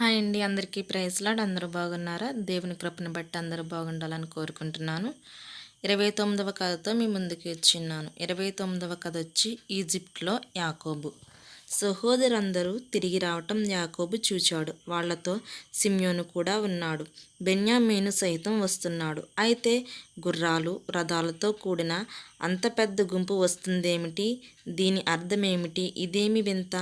Hi అండి. అందరికీ ప్రైజ్లాడ్ అందరూ బాగున్నారా? దేవుని కృపను బట్టి అందరూ బాగుండాలని కోరుకుంటున్నాను. ఇరవై తొమ్మిదవ కథతో మీ ముందుకు వచ్చిన్నాను. ఇరవై తొమ్మిదవ కథ వచ్చి ఈజిప్ట్లో యాకోబు. సహోదరందరూ తిరిగి రావటం యాకోబు చూచాడు. వాళ్ళతో సిమ్యోను కూడా ఉన్నాడు. బెన్యామీను సైతం వస్తున్నాడు. అయితే గుర్రాలు రథాలతో కూడిన అంత పెద్ద గుంపు వస్తుందేమిటి? దీని అర్థమేమిటి? ఇదేమి వింత?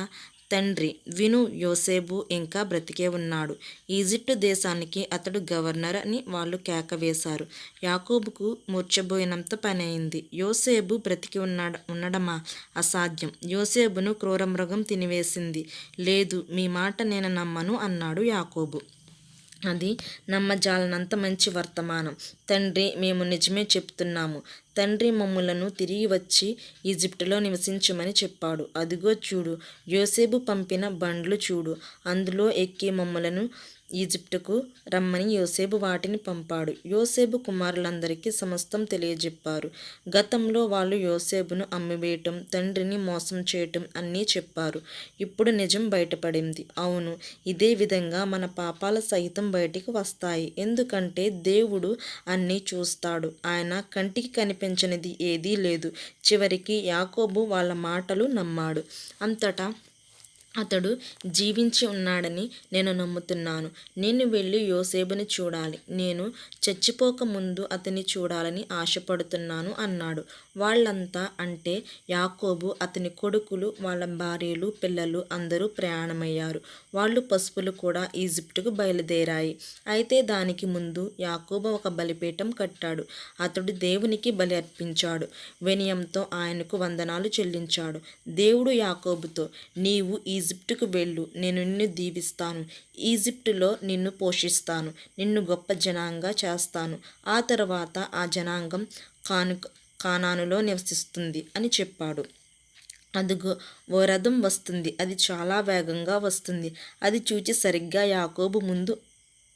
తండ్రి విను యోసేబు ఇంకా బ్రతికే ఉన్నాడు. ఈజిప్టు దేశానికి అతడు గవర్నర్ అని వాళ్ళు కేక వేశారు. యాకోబుకు మూర్చబోయినంత పని అయింది యోసేబు బ్రతికి ఉన్నాడ ఉండడమా అసాధ్యం. యోసేబును క్రూరమృగం తినివేసింది. లేదు మీ మాట నేను నమ్మను అన్నాడు యాకోబు. అది నమ్మజాలనంత మంచి వర్తమానం. తండ్రి మేము నిజమే చెప్తున్నాము. తండ్రి మమ్ములను తిరిగి వచ్చి ఈజిప్టులో నివసించమని చెప్పాడు. అదిగో చూడు యోసేపు పంపిన బండ్లు చూడు. అందులో ఎక్కి మమ్మలను ఈజిప్టుకు రమ్మని యోసేపు వాటిని పంపాడు. యోసేపు కుమారులందరికీ సమస్తం తెలియజెప్పారు. గతంలో వాళ్ళు యోసేపును అమ్మివేయటం తండ్రిని మోసం చేయటం అన్నీ చెప్పారు. ఇప్పుడు నిజం బయటపడింది. అవును ఇదే విధంగా మన పాపాల సహితం బయటికి వస్తాయి. ఎందుకంటే దేవుడు అన్నీ చూస్తాడు. ఆయన కంటికి కనిపించనిది ఏదీ లేదు. చివరికి యాకోబు వాళ్ళ మాటలు నమ్మాడు. అంతటా అతడు జీవించి ఉన్నాడని నేను నమ్ముతున్నాను. నేను వెళ్ళి యోసేబుని చూడాలి. నేను చచ్చిపోకముందు అతన్ని చూడాలని ఆశపడుతున్నాను అన్నాడు. వాళ్ళంతా అంటే యాకోబు అతని కొడుకులు వాళ్ళ భార్యలు పిల్లలు అందరూ ప్రయాణమయ్యారు. వాళ్ళు పసుపులు కూడా ఈజిప్టుకు బయలుదేరాయి. అయితే దానికి ముందు యాకోబు ఒక బలిపీఠం కట్టాడు. అతడు దేవునికి బలి అర్పించాడు. వినయంతో ఆయనకు వందనాలు చెల్లించాడు. దేవుడు యాకోబుతో నీవు ఈజి ఈజిప్టుకు వెళ్ళు. నేను నిన్ను దీవిస్తాను. ఈజిప్టులో నిన్ను పోషిస్తాను. నిన్ను గొప్ప జనాంగా చేస్తాను. ఆ తర్వాత ఆ జనాంగం కాను కానానులో నివసిస్తుంది అని చెప్పాడు. అదుగో ఓ రథం వస్తుంది. అది చాలా వేగంగా వస్తుంది. అది చూచి సరిగ్గా యాకోబు ముందు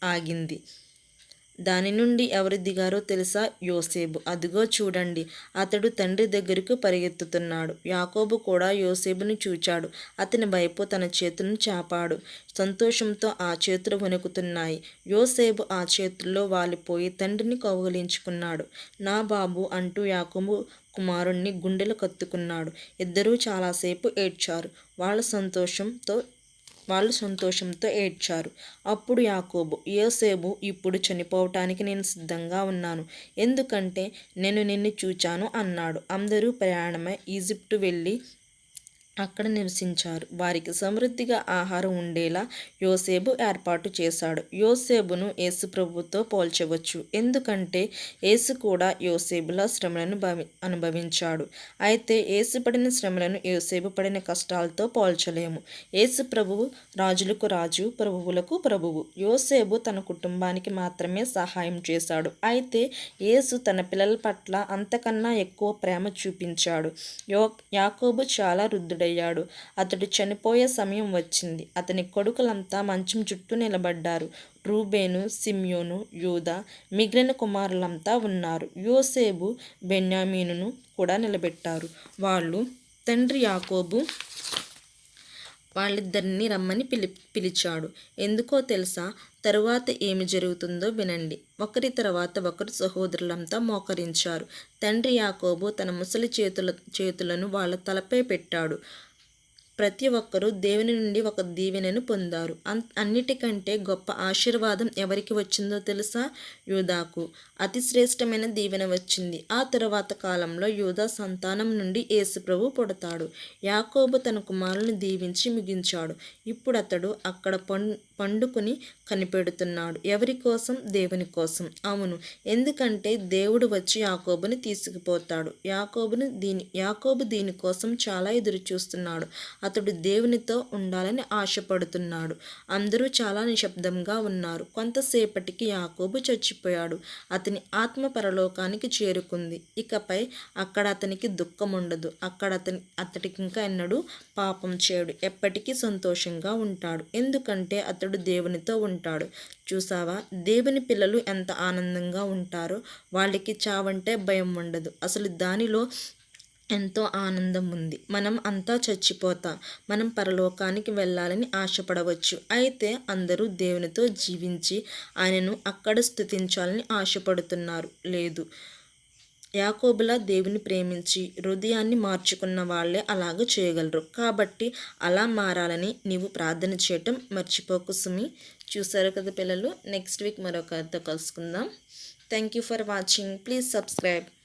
ఆగింది. దాని నుండి ఎవరు దిగారో తెలుసా? యోసేబు అదిగో చూడండి అతడు తండ్రి దగ్గరకు పరిగెత్తుతున్నాడు. యాకోబు కూడా యోసేబును చూచాడు. అతని వైపు తన చేతులను చాపాడు. సంతోషంతో ఆ చేతులు వణుకుతున్నాయి. యోసేబు ఆ చేతుల్లో వాలిపోయి తండ్రిని కౌగలించుకున్నాడు. నా బాబు అంటూ యాకోబు కుమారుణ్ణి గుండెలు కత్తుకున్నాడు. ఇద్దరూ చాలాసేపు ఏడ్చారు. వాళ్ళ సంతోషంతో వాళ్ళు సంతోషంతో ఏడ్చారు. అప్పుడు యాకోబు యోసేబు ఇప్పుడు చనిపోవటానికి నేను సిద్ధంగా ఉన్నాను. ఎందుకంటే నేను నిన్ను చూచాను అన్నాడు. అందరూ ప్రయాణమై ఈజిప్టు వెళ్ళి అక్కడ నివసించారు. వారికి సమృద్ధిగా ఆహారం ఉండేలా యోసేబు ఏర్పాటు చేశాడు. యోసేబును యేసు ప్రభుతో పోల్చవచ్చు. ఎందుకంటే యేసు కూడా యోసేబుల శ్రమలను అనుభవించాడు. అయితే యేసు పడిన శ్రమలను యోసేబు పడిన కష్టాలతో పోల్చలేము. యేసు ప్రభువు రాజులకు రాజు ప్రభువులకు ప్రభువు. యోసేబు తన కుటుంబానికి మాత్రమే సహాయం చేశాడు. అయితే యేసు తన పిల్లల పట్ల అంతకన్నా ఎక్కువ ప్రేమ చూపించాడు. యో యాకోబు చాలా రుద్దుడు వృద్ధుడయ్యాడు అతడు చనిపోయే సమయం వచ్చింది. అతని కొడుకులంతా మంచం చుట్టూ నిలబడ్డారు. రూబేను సిమ్యోను యూద మిగిలిన కుమారులంతా ఉన్నారు. యోసేబు బెన్యామీనును కూడా నిలబెట్టారు. వాళ్ళు తండ్రి యాకోబు వాళ్ళిద్దరిని రమ్మని పిలి పిలిచాడు. ఎందుకో తెలుసా? తరువాత ఏమి జరుగుతుందో వినండి. ఒకరి తర్వాత ఒకరు సహోదరులంతా మోకరించారు. తండ్రి యాకోబు తన ముసలి చేతుల చేతులను వాళ్ళ తలపై పెట్టాడు. ప్రతి ఒక్కరూ దేవుని నుండి ఒక దీవెనను పొందారు. అన్నిటికంటే గొప్ప ఆశీర్వాదం ఎవరికి వచ్చిందో తెలుసా? యూదాకు. అతి శ్రేష్టమైన దీవెన వచ్చింది. ఆ తరువాత కాలంలో యూదా సంతానం నుండి యేసుప్రభు పుడతాడు. యాకోబు తన కుమారుని దీవించి ముగించాడు. ఇప్పుడు అతడు అక్కడ పండుకుని కనిపెడుతున్నాడు. ఎవరి కోసం? దేవుని కోసం. అవును. ఎందుకంటే దేవుడు వచ్చి యాకోబుని తీసుకుపోతాడు. యాకోబుని దీని యాకోబు దీనికోసం చాలా ఎదురు చూస్తున్నాడు అతడు దేవునితో ఉండాలని ఆశపడుతున్నాడు. అందరూ చాలా నిశ్శబ్దంగా ఉన్నారు. కొంతసేపటికి యాకోబు చచ్చిపోయాడు. అతని ఆత్మ పరలోకానికి చేరుకుంది. ఇకపై అక్కడ అతనికి దుఃఖం ఉండదు అక్కడ అతని అతడికి ఇంకా ఎన్నడూ పాపం చేయడు. ఎప్పటికీ సంతోషంగా ఉంటాడు. ఎందుకంటే అతడు దేవునితో ఉంటాడు. చూసావా? దేవుని పిల్లలు ఎంత ఆనందంగా ఉంటారో వాళ్ళకి చావంటే భయం ఉండదు. అసలు దానిలో ఎంతో ఆనందం ఉంది మనం అంతా చచ్చిపోతాం మనం పరలోకానికి వెళ్ళాలని ఆశపడవచ్చు. అయితే అందరూ దేవునితో జీవించి ఆయనను అక్కడ స్థుతించాలని ఆశపడుతున్నారు. లేదు. యాకోబులా దేవుని ప్రేమించి హృదయాన్ని మార్చుకున్న వాళ్ళే అలాగ చేయగలరు. కాబట్టి అలా మారాలని నీవు ప్రార్థన చేయటం మర్చిపోకు సుమి. చూసారు కదా పిల్లలు? నెక్స్ట్ వీక్ మరొక కలుసుకుందాం. Thank you for watching. Please subscribe.